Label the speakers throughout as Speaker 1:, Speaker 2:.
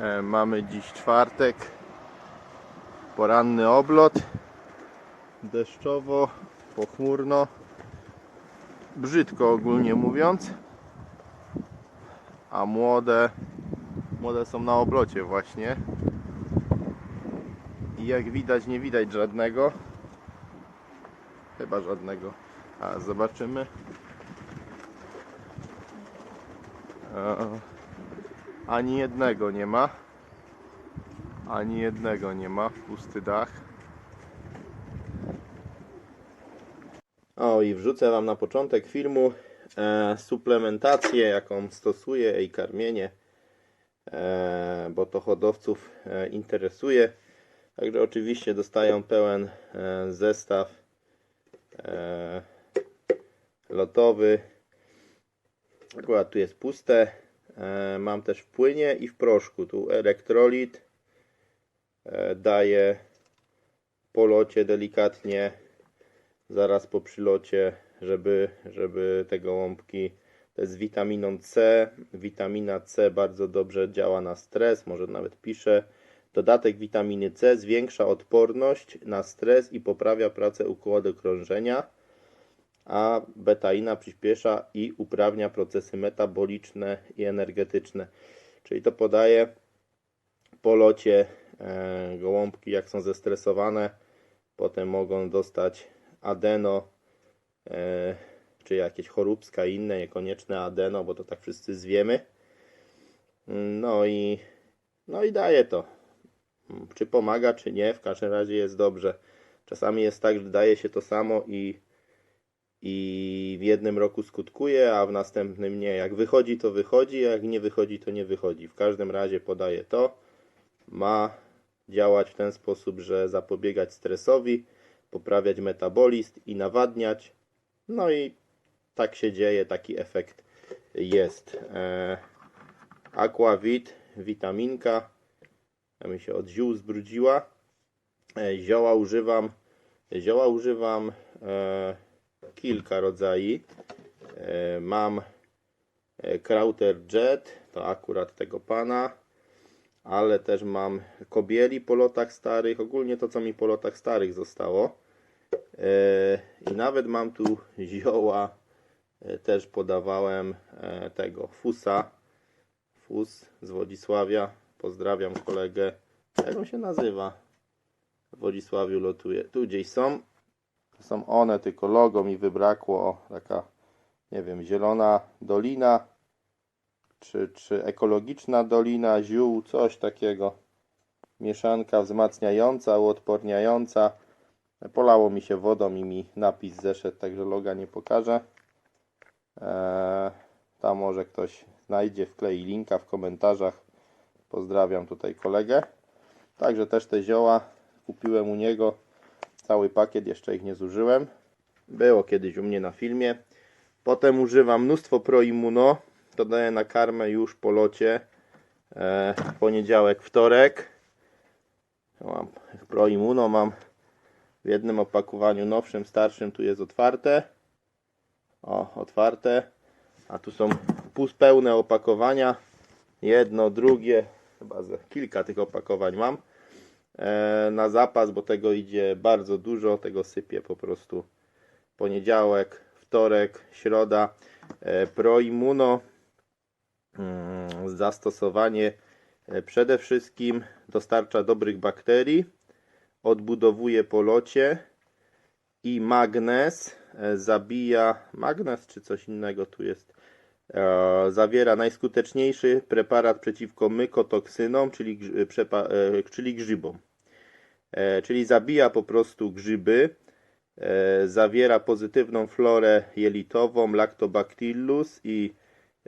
Speaker 1: E, Mamy dziś czwartek. Poranny oblot. Deszczowo, pochmurno. Brzydko ogólnie mówiąc. A młode, młode są na oblocie właśnie. I jak widać, nie widać żadnego. Chyba żadnego. A zobaczymy. E, Ani jednego nie ma. Ani jednego nie ma. Pusty dach. O i wrzucę Wam na początek filmu e, suplementację, jaką stosuję i karmienie, e, bo to hodowców e, interesuje. Także oczywiście dostają pełen e, zestaw e, lotowy. Akurat tu jest puste. E, mam też w płynie i w proszku. Tu elektrolit e, daje po locie delikatnie, zaraz po przylocie, żeby, żeby te gołąbki, jest z witaminą C. Witamina C bardzo dobrze działa na stres, może nawet piszę. Dodatek witaminy C zwiększa odporność na stres i poprawia pracę układu krążenia a betaina przyspiesza i uprawnia procesy metaboliczne i energetyczne. Czyli to podaje po locie e, gołąbki, jak są zestresowane, potem mogą dostać adeno, e, czy jakieś choróbska inne, niekonieczne adeno, bo to tak wszyscy zwiemy. No i, no i daje to. Czy pomaga, czy nie, w każdym razie jest dobrze. Czasami jest tak, że daje się to samo i i w jednym roku skutkuje, a w następnym nie. Jak wychodzi, to wychodzi, a jak nie wychodzi, to nie wychodzi. W każdym razie podaje to. Ma działać w ten sposób, że zapobiegać stresowi, poprawiać metabolizm i nawadniać. No i tak się dzieje, taki efekt jest. E, Aquavit, witaminka. Ja mi się od ziół zbrudziła. E, zioła używam. Zioła używam. Kilka rodzajów. E, Mam e, Krauter Jet, to akurat tego pana, ale też mam kobieli po lotach starych, ogólnie to co mi po lotach starych zostało. E, I nawet mam tu zioła, też podawałem tego Fusa, Fus z Wodzisławia, pozdrawiam kolegę, jak on się nazywa? W Wodzisławiu lotuje, tu gdzieś są, są one, tylko logo mi wybrakło. Taka, nie wiem, zielona dolina, czy, czy ekologiczna dolina ziół, coś takiego. Mieszanka wzmacniająca, uodporniająca. Polało mi się wodą i mi napis zeszedł, także loga nie pokażę. Eee, tam może ktoś znajdzie, wklei linka w komentarzach. Pozdrawiam tutaj kolegę. Także też te zioła kupiłem u niego. Cały pakiet, jeszcze ich nie zużyłem. Było kiedyś u mnie na filmie. Potem używam mnóstwo Proimmuno. To daję na karmę już po locie. E, poniedziałek, wtorek. Mam Proimmuno mam w jednym opakowaniu nowszym, starszym. Tu jest otwarte. O, otwarte. A tu są półpełne opakowania. Jedno, drugie. Chyba kilka tych opakowań mam na zapas, bo tego idzie bardzo dużo, tego sypię po prostu poniedziałek, wtorek, środa. E, Proimmuno mm, zastosowanie e, przede wszystkim dostarcza dobrych bakterii, odbudowuje po locie i magnez e, zabija, magnez czy coś innego tu jest, e, zawiera najskuteczniejszy preparat przeciwko mykotoksynom, czyli, przepa- e, czyli grzybom. E, Czyli zabija po prostu grzyby, e, zawiera pozytywną florę jelitową, Lactobacillus i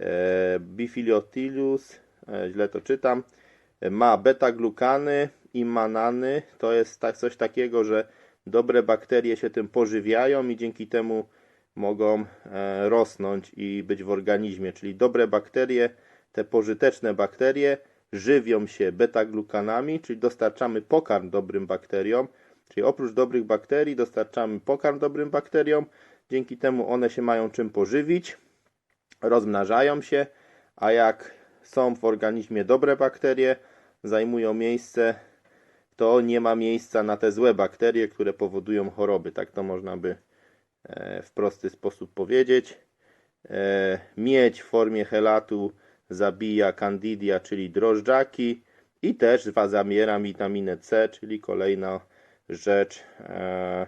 Speaker 1: e, Bifidobacillus, e, źle to czytam, E, ma beta-glukany i manany, to jest coś takiego, że dobre bakterie się tym pożywiają i dzięki temu mogą e, rosnąć i być w organizmie, czyli dobre bakterie, te pożyteczne bakterie żywią się beta-glukanami, czyli dostarczamy pokarm dobrym bakteriom, czyli oprócz dobrych bakterii dostarczamy pokarm dobrym bakteriom, dzięki temu one się mają czym pożywić, rozmnażają się, a jak są w organizmie dobre bakterie, zajmują miejsce, to nie ma miejsca na te złe bakterie, które powodują choroby. Tak to można by w prosty sposób powiedzieć. E, Miedź w formie helatu zabija candidia, czyli drożdżaki i też zawiera witaminę C, czyli kolejna rzecz. E,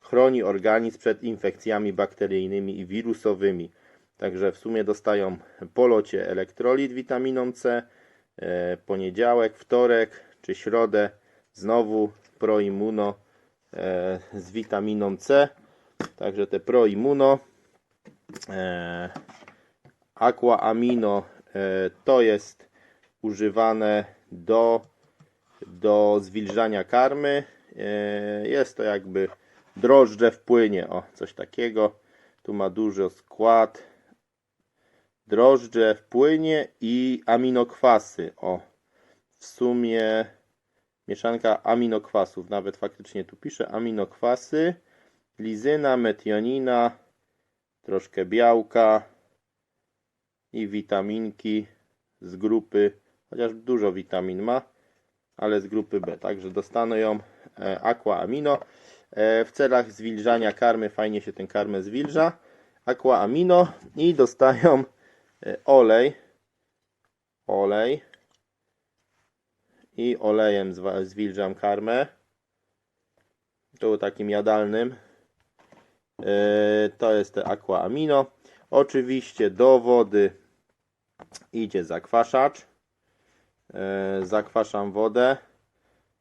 Speaker 1: Chroni organizm przed infekcjami bakteryjnymi i wirusowymi. Także w sumie dostają po locie elektrolit witaminą C, e, poniedziałek, wtorek czy środę znowu proimmuno e, z witaminą C. Także te proimmuno e, aqua amino e, to jest używane do, do zwilżania karmy. E, jest to jakby drożdże w płynie, o coś takiego. Tu ma dużo skład. Drożdże w płynie i aminokwasy. O, w sumie mieszanka aminokwasów. Nawet faktycznie tu pisze aminokwasy. Lizyna, metionina, troszkę białka i witaminki z grupy, chociaż dużo witamin ma, ale z grupy B. Także dostaną ją e, aqua amino. E, w celach zwilżania karmy fajnie się ten karmę zwilża. Aqua amino i dostają e, olej. Olej. I olejem zwilżam karmę. Tu takim jadalnym. E, To jest te aqua amino. Oczywiście do wody idzie zakwaszacz. E, Zakwaszam wodę.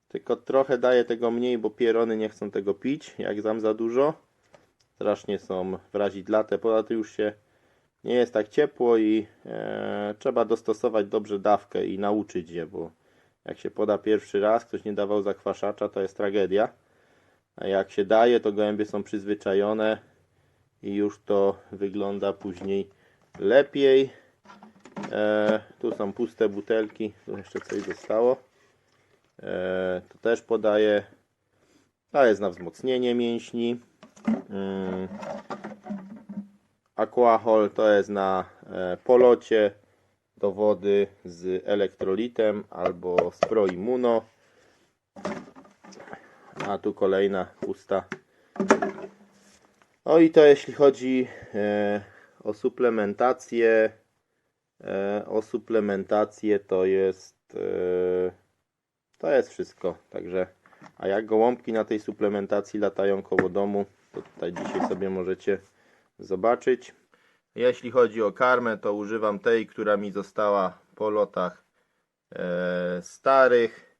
Speaker 1: Tylko trochę daję tego mniej, bo pierony nie chcą tego pić, jak dam za dużo. Strasznie są wrazidlate. Poza tym już się nie jest tak ciepło i e, trzeba dostosować dobrze dawkę i nauczyć je, bo jak się poda pierwszy raz, ktoś nie dawał zakwaszacza, to jest tragedia. A jak się daje, to gołębie są przyzwyczajone i już to wygląda później lepiej. E, tu są puste butelki, tu jeszcze coś zostało. E, to też podaję. To jest na wzmocnienie mięśni. Mm. Aquahol to jest na e, polocie do wody z elektrolitem albo z Proimmuno. A tu kolejna pusta. No i to jeśli chodzi e, o suplementację. E, o suplementację to jest e, to jest wszystko. Także a jak gołąbki na tej suplementacji latają koło domu, to tutaj dzisiaj sobie możecie zobaczyć. Jeśli chodzi o karmę, to używam tej, która mi została po lotach e, starych.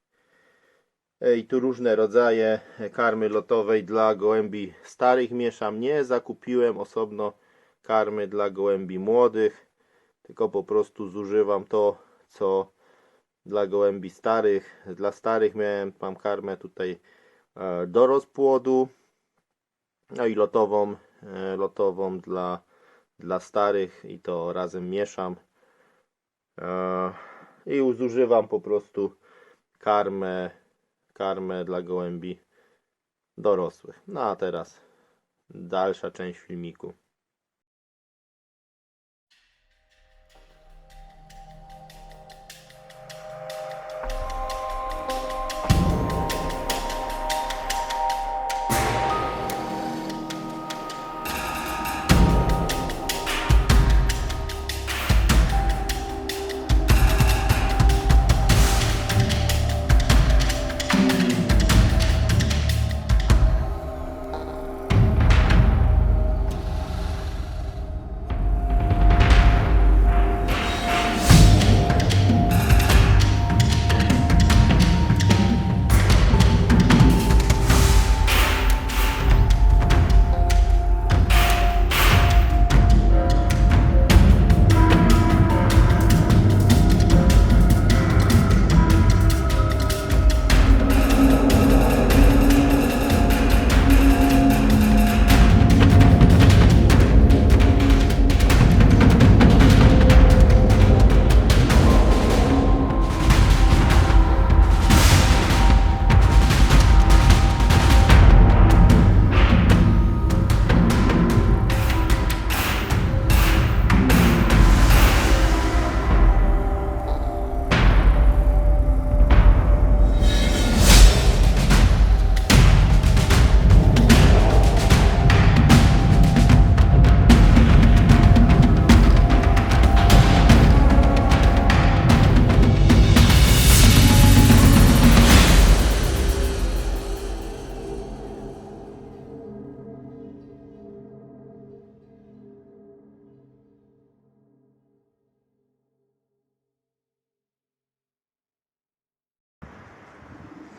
Speaker 1: E, I tu różne rodzaje karmy lotowej dla gołębi starych mieszam. Nie zakupiłem osobno karmy dla gołębi młodych, tylko po prostu zużywam to, co dla gołębi starych. Dla starych miałem, mam karmę tutaj e, do rozpłodu. No i lotową, e, lotową dla, dla starych i to razem mieszam. E, I zużywam po prostu karmę, karmę dla gołębi dorosłych. No a teraz dalsza część filmiku.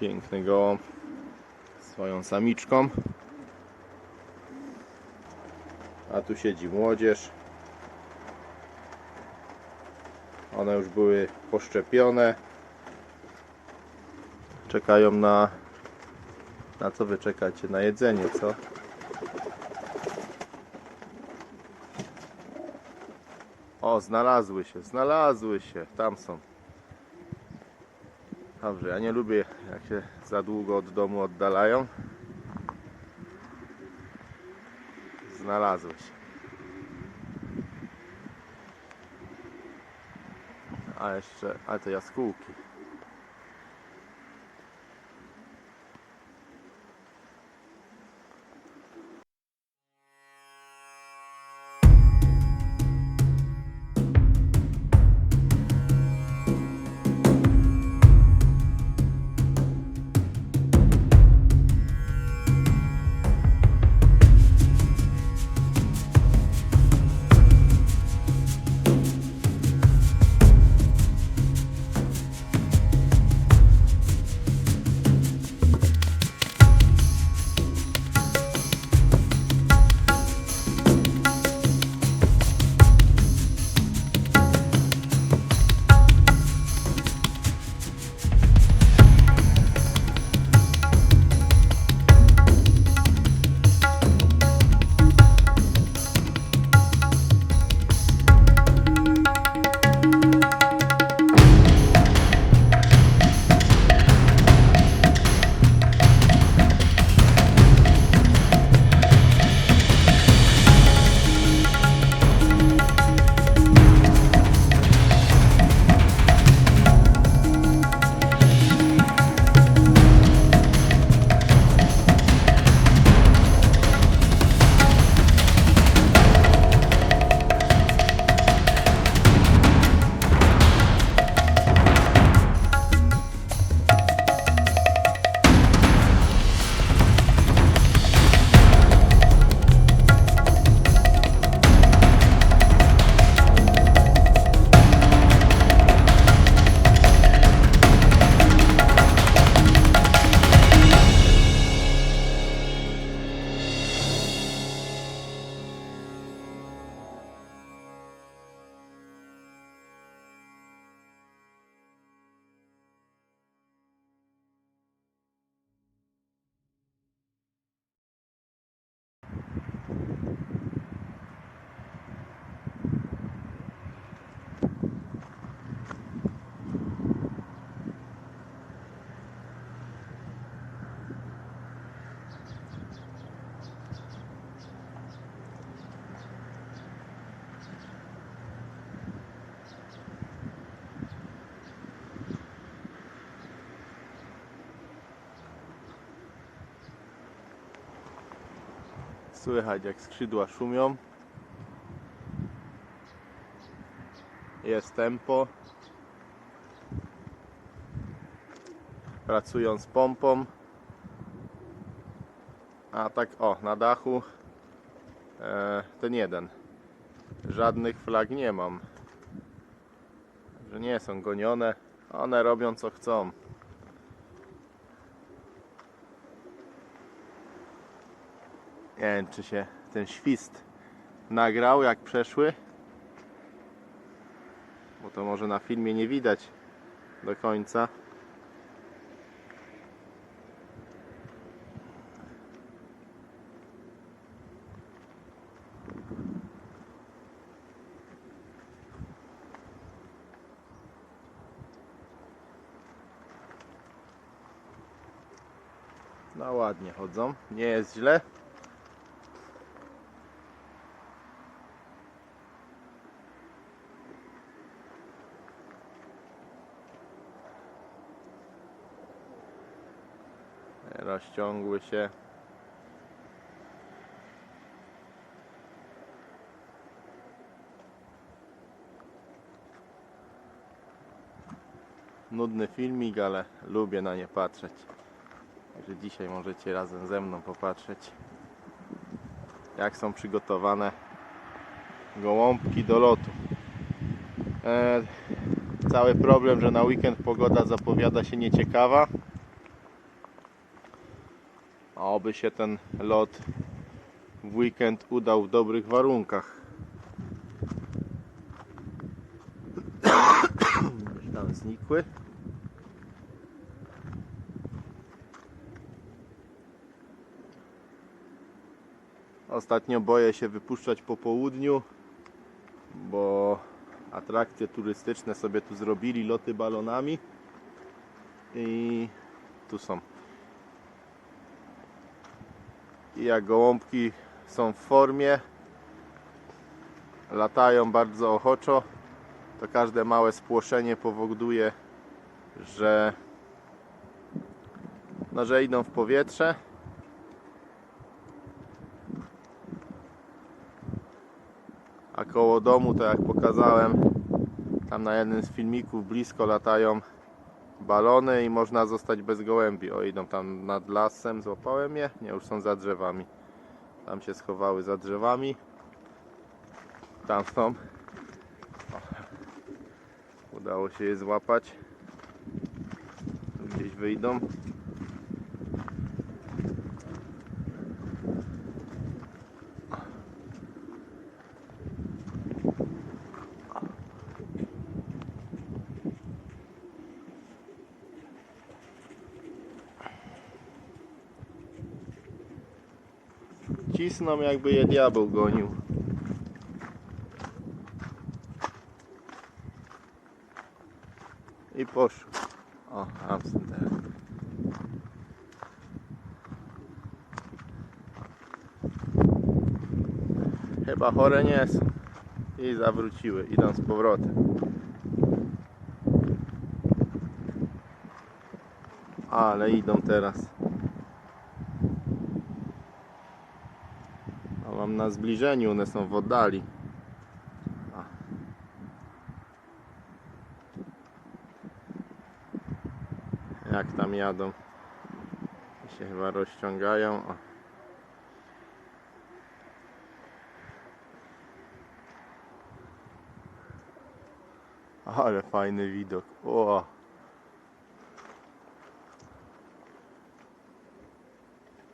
Speaker 1: Piękny gołąb. Swoją samiczką. A tu siedzi młodzież. One już były poszczepione. Czekają na. Na co wy czekacie? Na jedzenie, co? O, znalazły się, znalazły się. Tam są. Dobrze, ja nie lubię jak się za długo od domu oddalają. Znalazły się. A jeszcze, ale to jaskółki. Słychać jak skrzydła szumią. Jest tempo. Pracują z pompą. A tak o, na dachu e, ten jeden. Żadnych flag nie mam. Że nie są gonione. One robią co chcą. Nie wiem, czy się ten świst nagrał, jak przeszły. Bo to może na filmie nie widać do końca. No ładnie chodzą, nie jest źle. Rozciągły się. Nudny filmik, ale lubię na nie patrzeć. Także dzisiaj możecie razem ze mną popatrzeć, jak są przygotowane gołąbki do lotu. E, cały problem, że na weekend pogoda zapowiada się nieciekawa. Oby się ten lot w weekend udał w dobrych warunkach. Tam znikły. Ostatnio boję się wypuszczać po południu, bo atrakcje turystyczne sobie tu zrobili loty balonami i tu są. I jak gołąbki są w formie, latają bardzo ochoczo, to każde małe spłoszenie powoduje, że, no, że idą w powietrze. A koło domu, to jak pokazałem, tam na jednym z filmików blisko latają balony i można zostać bez gołębi. O, idą tam nad lasem, złapałem je? Nie, już są za drzewami. Tam się schowały za drzewami. Tam są. O. Udało się je złapać. Gdzieś wyjdą. Cisną jakby je diabeł gonił. I poszło. O, Amsterdam. Chyba chore nie są. I zawróciły, idą z powrotem. Ale idą teraz. A mam na zbliżeniu, one są w oddali. Jak tam jadą? I się chyba rozciągają. O. Ale fajny widok. O.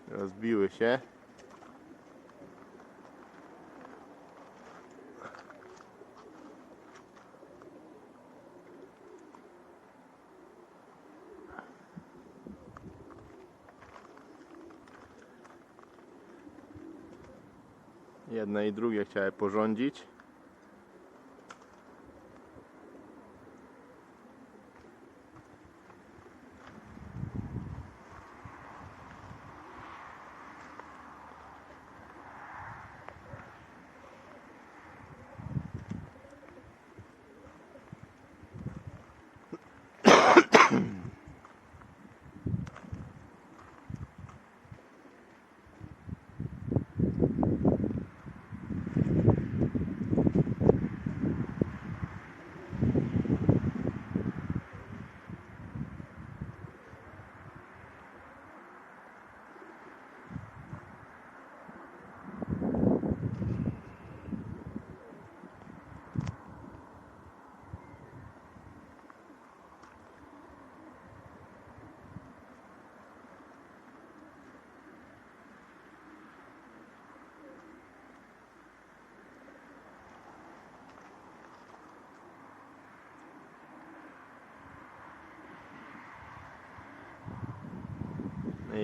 Speaker 1: Rozbiły się. Jedne i drugie chciałem porządzić.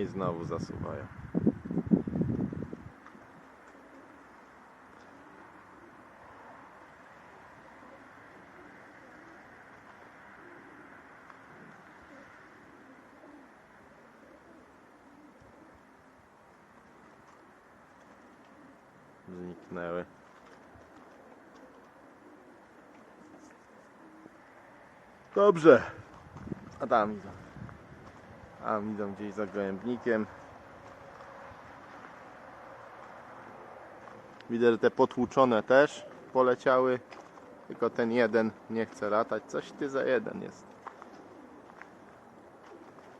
Speaker 1: I znowu zasuwają. Zniknęły. Dobrze. A tam idą. A idą gdzieś za gołębnikiem. Widzę, że te potłuczone też poleciały. Tylko ten jeden nie chce latać. Coś ty za jeden jest.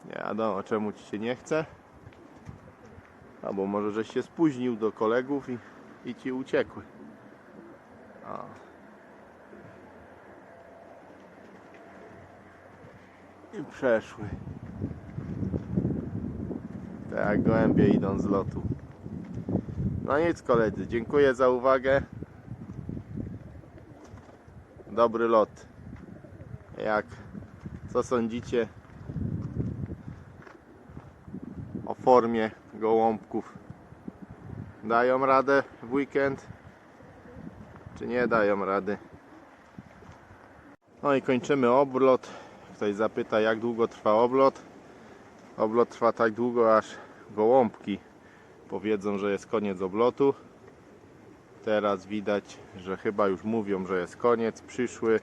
Speaker 1: Nie wiadomo czemu ci się nie chce. Albo może żeś się spóźnił do kolegów i, i ci uciekły. O. I przeszły. Tak jak gołębie idą z lotu. No nic koledzy, dziękuję za uwagę. Dobry lot. Jak, co sądzicie o formie gołąbków? Dają radę w weekend? Czy nie dają rady? No i kończymy oblot. Ktoś zapyta jak długo trwa oblot. Oblot trwa tak długo aż gołąbki powiedzą, że jest koniec oblotu. Teraz widać, że chyba już mówią, że jest koniec, przyszły.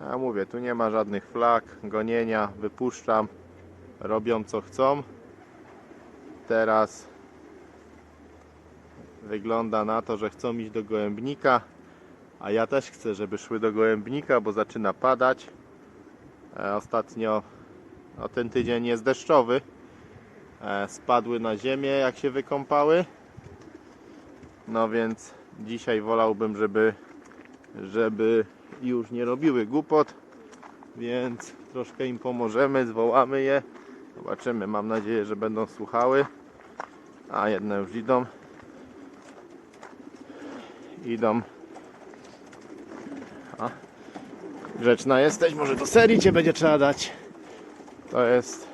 Speaker 1: A mówię, tu nie ma żadnych flag, gonienia, wypuszczam, robią co chcą. Teraz wygląda na to, że chcą iść do gołębnika, a ja też chcę, żeby szły do gołębnika, bo zaczyna padać. E, ostatnio o ten tydzień jest deszczowy, E, spadły na ziemię, jak się wykąpały. No więc dzisiaj wolałbym, żeby, żeby już nie robiły głupot, więc troszkę im pomożemy, zwołamy je. Zobaczymy, mam nadzieję, że będą słuchały. A jedne już idą. Idą. A, grzeczna jesteś, może do serii Cię będzie trzeba dać. To jest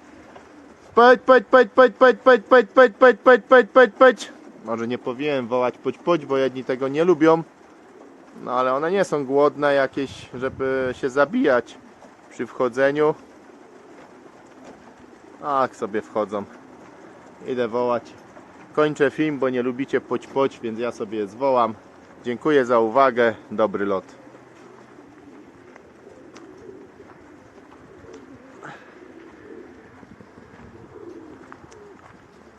Speaker 1: Pać, pać, pać, pać, pać, pać, pać, pać, pać, pać, pać, pać, pać. Może nie powinienem wołać poć, poć, bo jedni tego nie lubią. No ale one nie są głodne jakieś, żeby się zabijać przy wchodzeniu. Tak sobie wchodzą. Idę wołać. Kończę film, bo nie lubicie poć, poć, więc ja sobie zwołam. Dziękuję za uwagę. Dobry lot.